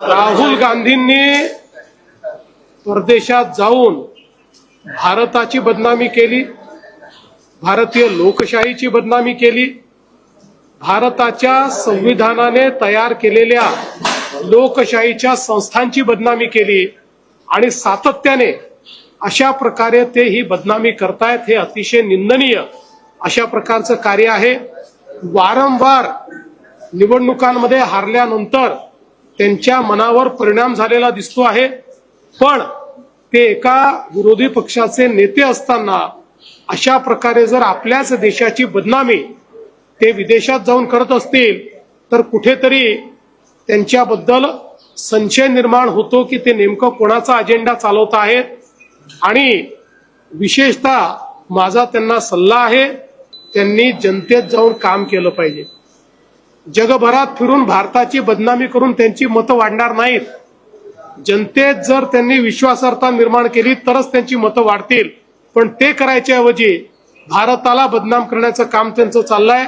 राहुल गांधींनी परदेशात जाऊन भारताची बदनामी केली भारतीय लोकशाहीची बदनामी केली भारताच्या संविधानाने तयार केलेल्या लोकशाहीच्या संस्थांची बदनामी केली आणि सातत्याने अशा प्रकारे ते ही बदनामी करतायत हे अतिशय निंदनीय अशा प्रकारचं कार्य आहे. वारंवार निवडणुकांमध्ये हारल्यानंतर त्यांच्या मनावर परिणाम झालेला दिसतो आहे. पण ते एका विरोधी पक्षाचे नेते असताना अशा प्रकारे जर आपल्याच देशाची बदनामी ते विदेशात जाऊन करत असतील तर कुठेतरी त्यांच्याबद्दल संशय निर्माण होतो की ते नेमकं कोणाचा अजेंडा चालवत आहेत. आणि विशेषतः माझा त्यांना सल्ला आहे त्यांनी जनतेत जाऊन काम केलं पाहिजे. जगभरात फिरून भारताची बदनामी करून त्यांची मतं वाढणार नाहीत. जनतेत जर त्यांनी विश्वासार्हता निर्माण केली तरच त्यांची मतं वाढतील. पण ते करायच्या ऐवजी भारताला बदनाम करण्याचं काम त्यांचं चाललंय.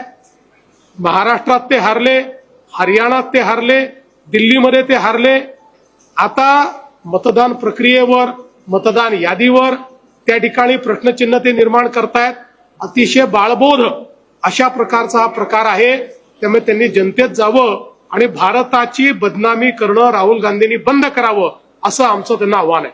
महाराष्ट्रात ते हारले हरियाणात ते हारले दिल्लीमध्ये ते हारले. आता मतदान प्रक्रियेवर मतदान यादीवर त्या ठिकाणी प्रश्नचिन्ह ते निर्माण करतायत. अतिशय बाळबोध अशा प्रकारचा हा प्रकार आहे. त्यामुळे त्यांनी जनतेत जावं आणि भारताची बदनामी करणं राहुल गांधींनी बंद करावं असं आमचं त्यांना आव्हान आहे.